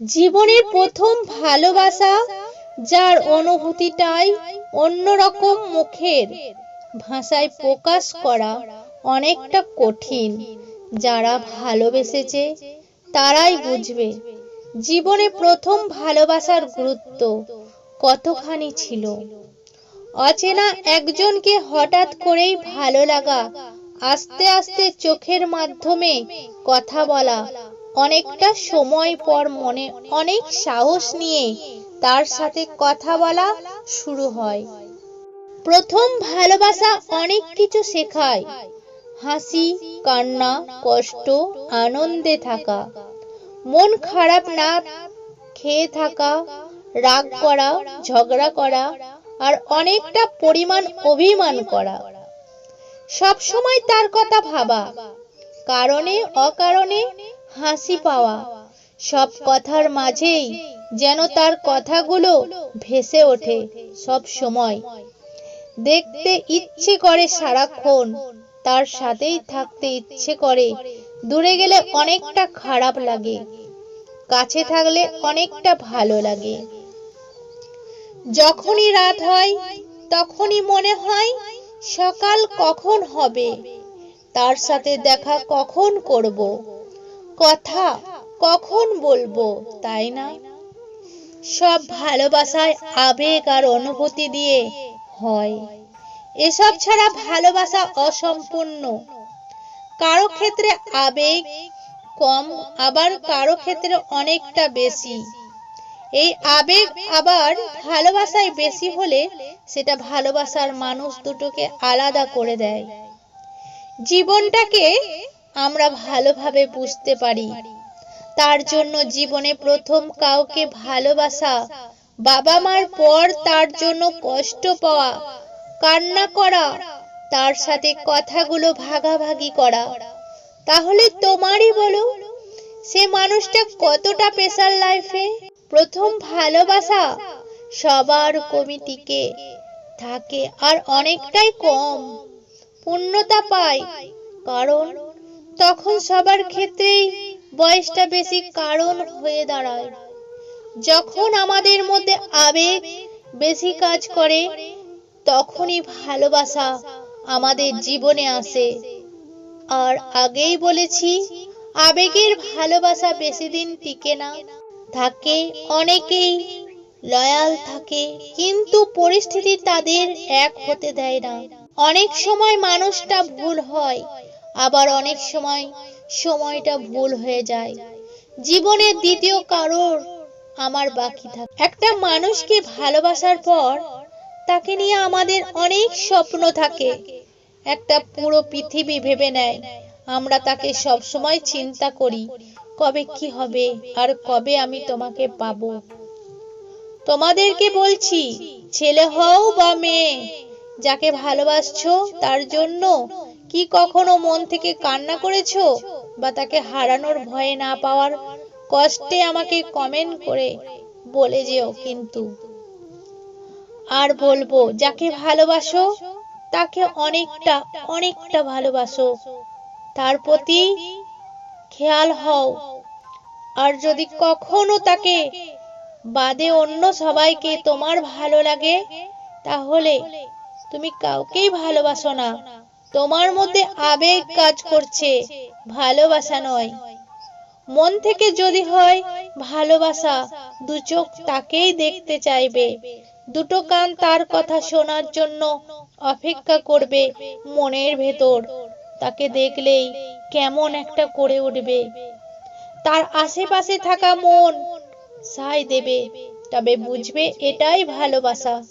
জীবনের প্রথম ভালোবাসা যার অনুভূতিটাই অন্যরকম মুখের ভাষায় প্রকাশ করা অনেকটা কঠিন। যারা ভালোবেসেছে, তারাই বুঝবে, জীবনে প্রথম ভালোবাসার গুরুত্ব কতখানি ছিল। অচেনা একজনকে হঠাৎ করেই ভালো লাগা, আস্তে আস্তে চোখের মাধ্যমে কথা বলা অনেকটা সময় পর মনে অনেক সাহস নিয়ে তার সাথে কথা বলা শুরু হয়। প্রথম ভালোবাসা অনেক কিছু শেখায়। হাসি, কান্না, কষ্ট, আনন্দে থাকা। মন খারাপ না খেয়ে থাকা, রাগ করা, ঝগড়া করা আর অনেকটা পরিমাণ অভিমান করা। সব সময় তার কথা ভাবা। কারণে, অকারণে হাসি পাওয়া। সব কথার মাঝেই যেন তার কথাগুলো ভেসে ওঠে সব সময়। দেখতে ইচ্ছে করে সারাক্ষণ, তার সাথেই থাকতে ইচ্ছে করে। দূরে গেলে অনেকটা খারাপ লাগে, কাছে থাকলে অনেকটা ভালো লাগে। যখনই রাত হয়, তখনই মনে হয় সকাল কখন হবে, তার সাথে দেখা কখন করব। কথা কখন বলব, তাই না? সব ভালোবাসায় আবেগ আর অনুভূতি দিয়ে হয়। এসব ছাড়া ভালোবাসা অসম্পূর্ণ। কারও ক্ষেত্রে আবেগ কম, আবার কারও ক্ষেত্রে অনেকটা বেশি। এই আবেগ আবার ভালোবাসায় বেশি হলে সেটা ভালোবাসার মানুষ দুটোকে আলাদা করে দেয়। জীবনটাকে আমরা ভালোভাবে বুঝতে পারি। তার জন্য জীবনে প্রথম কাউকে ভালোবাসা বাবা মার পর তার জন্য কষ্ট পাওয়া, কান্না করা, তার সাথে কথাগুলো ভাগাভাগি করা। তাহলে তোমারই বলো, সে মানুষটা কতটা পেশার লাইফে প্রথম ভালোবাসা সবার কমিটিকে থাকে আর অনেকটাই কম। পূর্ণতা পায় কারণ তখন সবার ক্ষেত্রেই বয়সটা বেশি কারণ হয়ে দাঁড়ায়। যখন আমাদের মধ্যে আবেগ বেশি কাজ করে, তখনই ভালোবাসা আমাদের জীবনে আসে। আর আগেই বলেছি, আবেগের ভালোবাসা বেশি দিন টিকে না। থাকে, অনেকেই লয়াল থাকে, কিন্তু পরিস্থিতি তাদের এক হতে দেয় না। অনেক সময় মানুষটা ভুল হয় আবার অনেক সময় সময়টা ভুল হয়ে যায়। জীবনের দ্বিতীয় কারোর আমার বাকি থাকে। একটা মানুষকে ভালোবাসার পর তাকে নিয়ে আমাদের অনেক স্বপ্ন থাকে। একটা পুরো পৃথিবী ভেবে নেয়। আমরা তাকে সব সময় চিন্তা করি, কবে কি হবে আর কবে আমি তোমাকে পাবো। তোমাদেরকে বলছি, ছেলে হও বা মেয়ে, যাকে ভালোবাসছো তার জন্য কি কখনো মন থেকে কান্না করেছ বা তাকে হারানোর ভয়ে না পাওয়ার কষ্টে আমাকে কমেন্ট করে বলে যেও কিন্তু। আর বলব, যাকে ভালোবাসো, তাকে অনেকটা অনেকটা ভালোবাসো। তার প্রতি খেয়াল হও। আর যদি কখনো তাকে বাদে অন্য সবাইকে তোমার ভালো লাগে, তাহলে তুমি কাউকেই ভালোবাসো না। তোমার মধ্যে আবেগ কাজ করছে, ভালোবাসা নয়। মন থেকে যদি হয়, ভালোবাসা, দু চোখ তাকেই দেখতে চাইবে। দুটো কান তার কথা শোনার জন্য অপেক্ষা করবে মনের ভেতর। তাকে দেখলেই কেমন একটা করে উঠবে। তার আশেপাশে থাকা মন সায় দেবে, তবে বুঝবে এটাই ভালোবাসা।